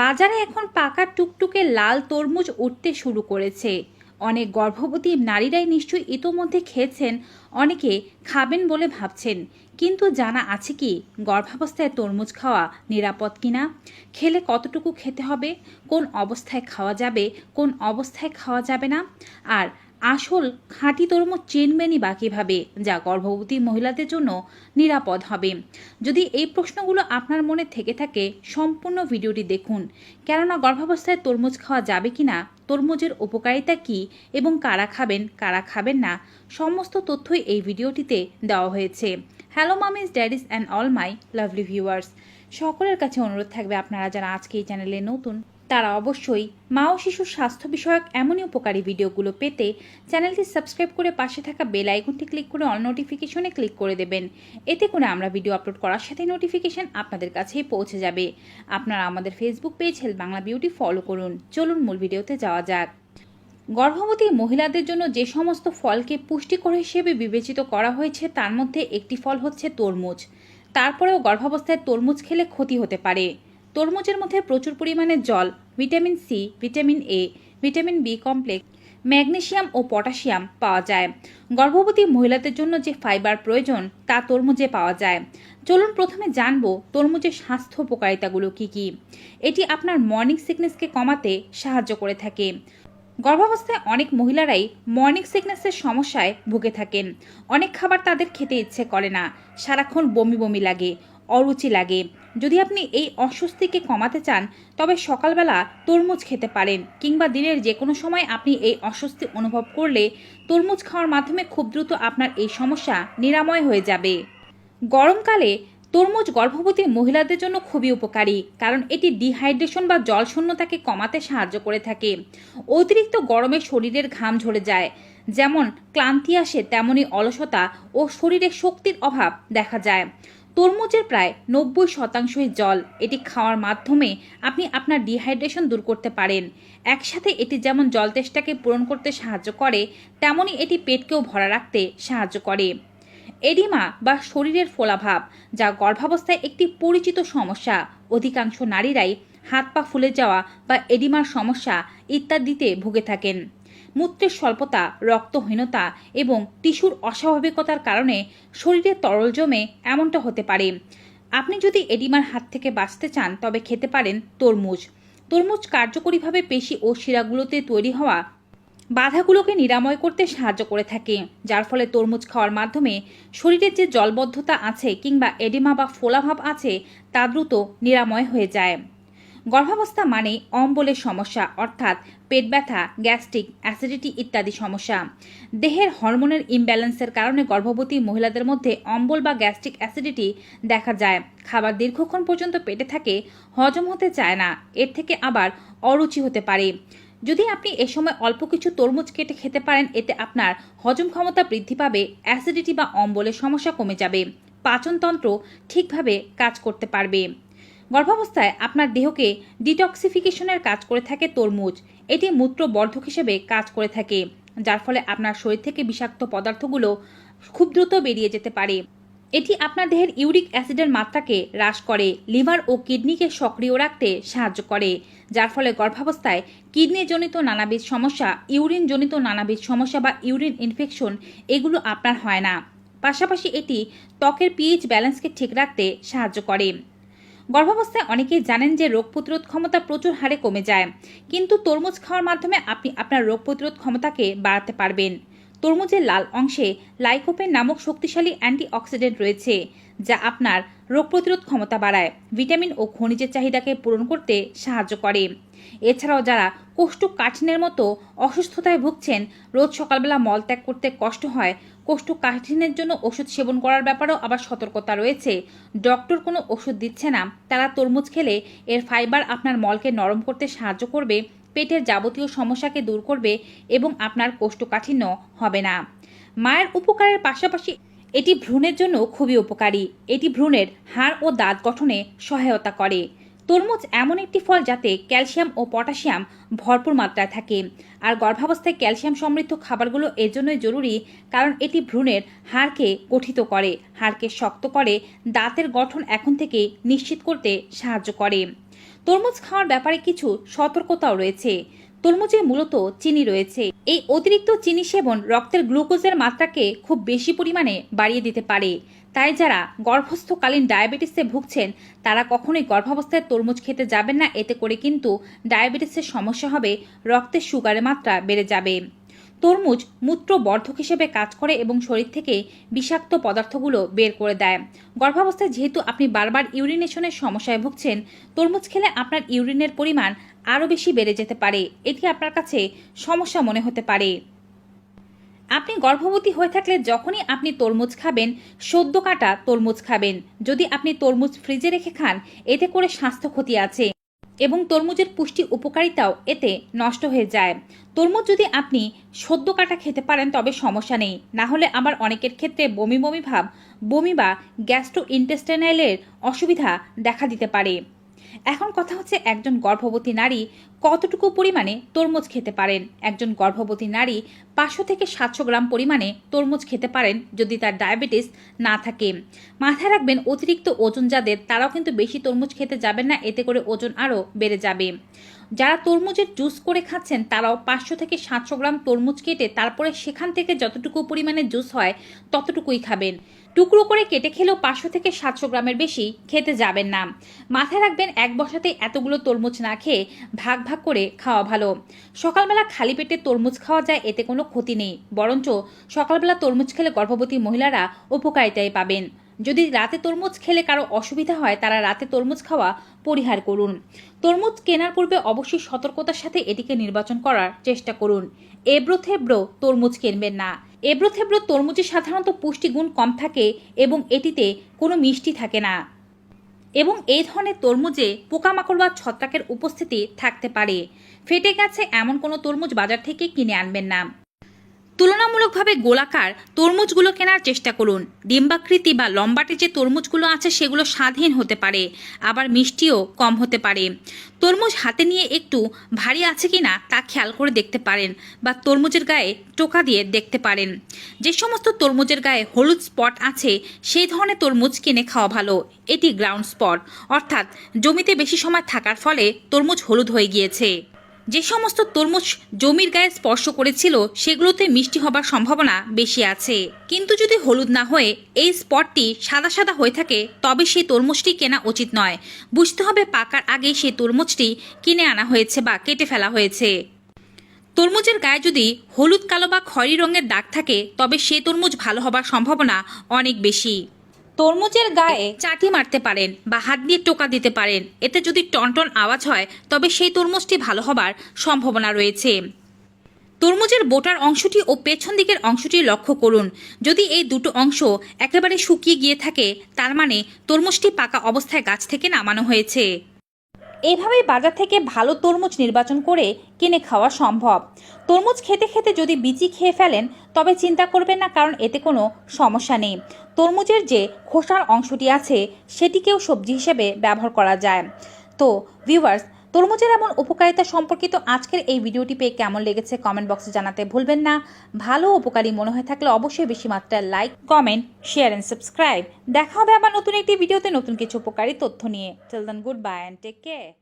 বাজারে এখন পাকা টুকটুকে লাল তরমুজ উঠতে শুরু করেছে। অনেক গর্ভবতী নারীরাই নিশ্চয়ই ইতোমধ্যে খেয়েছেন, অনেকে খাবেন বলে ভাবছেন। কিন্তু জানা আছে কি, গর্ভাবস্থায় তরমুজ খাওয়া নিরাপদ কিনা? খেলে কতটুকু খেতে হবে? কোন অবস্থায় খাওয়া যাবে? কোন অবস্থায় খাওয়া যাবে না? আর আসল খাঁটি তরমুজ চিনবেনই বা কীভাবে যা গর্ভবতী মহিলাদের জন্য নিরাপদ হবে। যদি এই প্রশ্নগুলো আপনার মনে থেকে থাকে, সম্পূর্ণ ভিডিওটি দেখুন। কেননা গর্ভাবস্থায় তরমুজ খাওয়া যাবে কি না তরমুজের উপকারিতা কি, এবং কারা খাবেন কারা খাবেন না, সমস্ত তথ্যই এই ভিডিওটিতে দেওয়া হয়েছে। Hello mummies daddies and all my lovely viewers সকলের কাছে অনুরোধ থাকবে আপনারা যারা আজকে এই চ্যানেলে নতুন তারা অবশ্যই মা ও শিশুর স্বাস্থ্য বিষয়ক এমনই উপকারী ভিডিওগুলো পেতে চ্যানেলটি সাবস্ক্রাইব করে পাশে থাকা বেল আইকনটি ক্লিক করে অল নোটিফিকেশনে ক্লিক করে দেবেন। এতে করে আমরা ভিডিও আপলোড করার সাথে নোটিফিকেশন আপনাদের কাছেই পৌঁছে যাবে। আপনারা আমাদের Facebook page health Bangla beauty follow করুন। চলুন মূল ভিডিওতে যাওয়া যাক। গর্ভবতী মহিলাদের জন্য যে সমস্ত ফলকে পুষ্টিকর হিসেবে বিবেচিত করা হয়েছে, তার মধ্যে একটি ফল হচ্ছে তরমুজ। তারপরেও গর্ভাবস্থায় তরমুজ খেলে ক্ষতি হতে পারে। তরমুজের মধ্যে প্রচুর পরিমাণে জল vitamin C, vitamin A, vitamin B complex, magnesium O potassium পাওয়া যায়। গর্ভবতী মহিলাদের জন্য যে ফাইবার প্রয়োজন, তা তরমুজে পাওয়া যায়। চলুন প্রথমে জানব তরমুজের স্বাস্থ্য উপকারিতাগুলো কি কি। এটি আপনার মর্নিং সিকনেসকে কমাতে সাহায্য করে থাকে। গর্ভাবস্থায় অনেক মহিলারাই মর্নিং সিকনেসের সমস্যায় ভুগে থাকেন। অনেক খাবার তাদের খেতে ইচ্ছে করে না। সারাক্ষণ বমি বমি লাগে। অরুচি লাগে। যদি আপনি এই অস্বস্তিকে কমাতে চান, তবে সকালবেলা তরমুজ খেতে পারেন কিংবা দিনের যে কোনো সময় আপনি এই অস্বস্তি অনুভব করলে তরমুজ খাওয়ার মাধ্যমে খুব দ্রুত আপনার এই সমস্যা নিরাময় হয়ে যাবে। গরমকালে তরমুজ গর্ভবতী মহিলাদের জন্য খুবই উপকারী, কারণ এটি ডিহাইড্রেশন বা জলশূন্যতাকে কমাতে সাহায্য করে থাকে। অতিরিক্ত গরমে শরীরের ঘাম ঝরে যায়, যেমন ক্লান্তি আসে তেমনি অলসতা ও শরীরে শক্তির অভাব দেখা যায়। তরমুজের প্রায় নব্বই শতাংশই জল। এটি খাওয়ার মাধ্যমে আপনি আপনার ডিহাইড্রেশন দূর করতে পারেন। একসাথে এটি যেমন জল তেষ্টাকে পূরণ করতে সাহায্য করে, তেমনই এটি পেটকেও ভরা রাখতে সাহায্য করে। এডিমা বা শরীরের ফোলাভাব, যা গর্ভাবস্থায় একটি পরিচিত সমস্যা, অধিকাংশ নারীরাই হাত পা ফুলে যাওয়া বা এডিমার সমস্যা ইত্যাদিতে ভুগে থাকেন। মূত্রের স্বল্পতা, রক্তহীনতা এবং টিস্যুর অস্বাভাবিকতার কারণে শরীরে তরল জমে এমনটা হতে পারে। আপনি যদি এডিমার হাত থেকে বাঁচতে চান, তবে খেতে পারেন তরমুজ। তরমুজ কার্যকরীভাবে পেশি ও শিরাগুলোতে তৈরি হওয়া বাধাগুলোকে নিরাময় করতে সাহায্য করে থাকে, যার ফলে তরমুজ খাওয়ার মাধ্যমে শরীরের যে জলবদ্ধতা আছে কিংবা এডিমা বা ফোলাভাব আছে, তা দ্রুত নিরাময় হয়ে যায়। গর্ভাবস্থা মানে অম্বলের সমস্যা, অর্থাৎ পেট ব্যথা, গ্যাস্ট্রিক, অ্যাসিডিটি ইত্যাদি সমস্যা। দেহের হরমোনের ইমব্যালেন্সের কারণে গর্ভবতী মহিলাদের মধ্যে অম্বল বা গ্যাস্ট্রিক অ্যাসিডিটি দেখা যায়। খাবার দীর্ঘক্ষণ পর্যন্ত পেটে থাকে, হজম হতে চায় না, এর থেকে আবার অরুচি হতে পারে। যদি আপনি এ সময় অল্প কিছু তরমুজ কেটে খেতে পারেন, এতে আপনার হজম ক্ষমতা বৃদ্ধি পাবে, অ্যাসিডিটি বা অম্বলের সমস্যা কমে যাবে। পাচনতন্ত্র ঠিকভাবে কাজ করতে পারবে। গর্ভাবস্থায় আপনার দেহকে ডিটক্সিফিকেশনের কাজ করে থাকে তরমুজ। এটি মূত্রবর্ধক হিসেবে কাজ করে থাকে, যার ফলে আপনার শরীর থেকে বিষাক্ত পদার্থগুলো খুব দ্রুত বেরিয়ে যেতে পারে। এটি আপনার দেহের ইউরিক অ্যাসিডের মাত্রাকে হ্রাস করে, লিভার ও কিডনিকে সক্রিয় রাখতে সাহায্য করে, যার ফলে গর্ভাবস্থায় কিডনিজনিত নানাবিধ সমস্যা, ইউরিনজনিত নানাবিধ সমস্যা বা ইউরিন ইনফেকশন, এগুলো আপনার হয় না। পাশাপাশি এটি ত্বকের পিএইচ ব্যালেন্সকে ঠিক রাখতে সাহায্য করে। গর্ভাবস্থায় অনেকেই জানেন যে রোগ প্রতিরোধ ক্ষমতা প্রচুর হারে কমে যায়। কিন্তু তরমুজ খাওয়ার মাধ্যমে আপনি আপনার রোগ প্রতিরোধ ক্ষমতাকে বাড়াতে পারবেন। তরমুজের লাল অংশে লাইকোপেন নামক শক্তিশালী অ্যান্টিঅক্সিডেন্ট রয়েছে, যা আপনার রোগ প্রতিরোধ ক্ষমতা বাড়ায়, ভিটামিন ও খনিজের চাহিদাকে পূরণ করতে সাহায্য করে। এছাড়াও যারা কোষ্ঠকাঠিন্যের মতো অসুস্থতায় ভুগছেন, রোজ সকালবেলা মলত্যাগ করতে কষ্ট হয় কোষ্ঠকাঠিন্যের জন্য ওষুধ সেবন করার ব্যাপারেও আবার সতর্কতা রয়েছে। ডক্টর কোনো ওষুধ দিচ্ছে না। তারা তরমুজ খেলে এর ফাইবার আপনার মলকে নরম করতে সাহায্য করবে, পেটের যাবতীয় সমস্যাকে দূর করবে এবং আপনার কোষ্ঠকাঠিন্য হবে না। মায়ের উপকারের পাশাপাশি এটি ভ্রূণের জন্য খুবই উপকারী। এটি ভ্রূণের হাড় ও দাঁত গঠনে সহায়তা করে। তরমুজ এমন একটি ফল যাতে ক্যালসিয়াম ও পটাশিয়াম ভরপুর মাত্রায় থাকে। আর গর্ভাবস্থায় ক্যালসিয়াম সমৃদ্ধ খাবারগুলো এজন্যই জরুরি, কারণ এটি ভ্রূণের হাড়কে গঠিত করে, হাড়কে শক্ত করে, দাঁতের গঠন এখন থেকে নিশ্চিত করতে সাহায্য করে। তরমুজ খাওয়ার ব্যাপারে কিছু সতর্কতাও রয়েছে। তরমুজে মূলত চিনি রয়েছে। এই অতিরিক্ত চিনি সেবন রক্তের গ্লুকোজের মাত্রাকে খুব বেশি পরিমাণে বাড়িয়ে দিতে পারে। তাই যারা গর্ভস্থকালীন ডায়াবেটিসে ভুগছেন, তারা কখনোই গর্ভাবস্থায় তরমুজ খেতে যাবেন না। এতে করে কিন্তু ডায়াবেটিসের সমস্যা হবে রক্তের সুগারের মাত্রা বেড়ে যাবে। তরমুজ মূত্রবর্ধক হিসেবে কাজ করে এবং শরীর থেকে বিষাক্ত পদার্থগুলো বের করে দেয়। গর্ভাবস্থায় যেহেতু আপনি বারবার ইউরিনেশনের সমস্যায় ভুগছেন, তরমুজ খেলে আপনার ইউরিনের পরিমাণ আরও বেশি বেড়ে যেতে পারে। এটি আপনার কাছে সমস্যা মনে হতে পারে। আপনি গর্ভবতী হয়ে থাকলে যখনই আপনি তরমুজ খাবেন, সদ্য কাটা তরমুজ খাবেন। যদি আপনি তরমুজ ফ্রিজে রেখে খান, এতে করে স্বাস্থ্য ক্ষতি আছে এবং তরমুজের পুষ্টি উপকারিতাও এতে নষ্ট হয়ে যায়। তরমুজ যদি আপনি সদ্য কাটা খেতে পারেন, তবে সমস্যা নেই। না হলে আবার অনেকের ক্ষেত্রে বমি বমি ভাব, বমি বা গ্যাস্ট্রো ইন্টেস্টাইনালের অসুবিধা দেখা দিতে পারে। এখন কথা হচ্ছে একজন গর্ভবতী নারী কতটুকু পরিমাণে তরমুজ খেতে পারেন? একজন গর্ভবতী নারী পাঁচশো থেকে সাতশো গ্রাম পরিমাণে তরমুজ খেতে পারেন যদি তার ডায়াবেটিস না থাকে। মাথায় রাখবেন, অতিরিক্ত ওজন যাদের, তারাও কিন্তু বেশি তরমুজ খেতে যাবেন না, এতে করে ওজন আরও বেড়ে যাবে। যারা তরমুজের জুস করে খাচ্ছেন, তারাও পাঁচশো থেকে সাতশো গ্রাম তরমুজ কেটে তারপরে সেখান থেকে যতটুকু পরিমাণে জুস হয়, ততটুকুই খাবেন। টুকরো করে কেটে খেলেও পাঁচশো থেকে সাতশো গ্রামের বেশি খেতে যাবেন না। মাথায় রাখবেন, এক বসাতে এতগুলো তরমুজ না খেয়ে ভাগ ভাগ করে খাওয়া ভালো। সকালবেলা খালি পেটে তরমুজ খাওয়া যায়, এতে কোনো ক্ষতি নেই। বরঞ্চ সকালবেলা তরমুজ খেলে গর্ভবতী মহিলারা উপকারিতাই পাবেন। যদি রাতে তরমুজ খেলে কারও অসুবিধা হয়, তারা রাতে তরমুজ খাওয়া পরিহার করুন। তরমুজ কেনার পূর্বে অবশ্যই সতর্কতার সাথে এটিকে নির্বাচন করার চেষ্টা করুন। এব্রো থেব্রো তরমুজ কিনবেন না। এব্রো থেব্রো তরমুজে সাধারণত পুষ্টিগুণ কম থাকে এবং এটিতে কোনো মিষ্টি থাকে না। এবং এই ধরনের তরমুজে পোকামাকড় বা ছত্রাকের উপস্থিতি থাকতে পারে। ফেটে গেছে এমন কোনো তরমুজ বাজার থেকে কিনে আনবেন না। তুলনামূলকভাবে গোলাকার তরমুজগুলো কেনার চেষ্টা করুন। ডিম্বাকৃতি বা লম্বাটে যে তরমুজগুলো আছে, সেগুলো স্বাধীন হতে পারে, আবার মিষ্টিও কম হতে পারে। তরমুজ হাতে নিয়ে একটু ভারী আছে কি না তা খেয়াল করে দেখতে পারেন বা তরমুজের গায়ে টোকা দিয়ে দেখতে পারেন। যে সমস্ত তরমুজের গায়ে হলুদ স্পট আছে, সেই ধরনের তরমুজ কিনে খাওয়া ভালো। এটি গ্রাউন্ড স্পট। অর্থাৎ জমিতে বেশি সময় থাকার ফলে তরমুজ হলুদ হয়ে গিয়েছে। যে সমস্ত তরমুজ জমির গায়ে স্পর্শ করেছিল, সেগুলোতে মিষ্টি হবার সম্ভাবনা বেশি আছে। কিন্তু যদি হলুদ না হয়ে এই স্পটটি সাদা সাদা হয়ে থাকে, তবে সেই তরমুজটি কেনা উচিত নয়। বুঝতে হবে পাকার আগে সেই তরমুজটি কিনে আনা হয়েছে বা কেটে ফেলা হয়েছে। তরমুজের গায়ে যদি হলুদ, কালো বা খয়েরি রঙের দাগ থাকে, তবে সে তরমুজ ভালো হবার সম্ভাবনা অনেক বেশি। তরমুজের গায়ে চাটি মারতে পারেন বা হাত দিয়ে টোকা দিতে পারেন। এতে যদি টনটন আওয়াজ হয়, তবে সেই তরমুজটি ভালো হবার সম্ভাবনা রয়েছে। তরমুজের বোটার অংশটি ও পেছন দিকের অংশটি লক্ষ্য করুন। যদি এই দুটো অংশ একেবারে শুকিয়ে গিয়ে থাকে, তার মানে তরমুজটি পাকা অবস্থায় গাছ থেকে নামানো হয়েছে। এভাবেই বাজার থেকে ভালো তরমুজ নির্বাচন করে কিনে খাওয়া সম্ভব। তরমুজ খেতে খেতে যদি বিচি খেয়ে ফেলেন, তবে চিন্তা করবেন না কারণ এতে কোনো সমস্যা নেই। তরমুজের যে খোসার অংশটি আছে, সেটিকেও সবজি হিসেবে ব্যবহার করা যায়। তো ভিউয়ার্স তরমুজের এমন উপকারিতা সম্পর্কিত আজকের এই ভিডিওটি পেয়ে কেমন লেগেছে কমেন্ট বক্সে জানাতে ভুলবেন না। ভালো উপকারী মনে হয়ে থাকলে অবশ্যই বেশি মাত্রায় like comment share and subscribe দেখা হবে আবার নতুন একটি ভিডিওতে নতুন কিছু উপকারী তথ্য নিয়ে। Till then goodbye and take care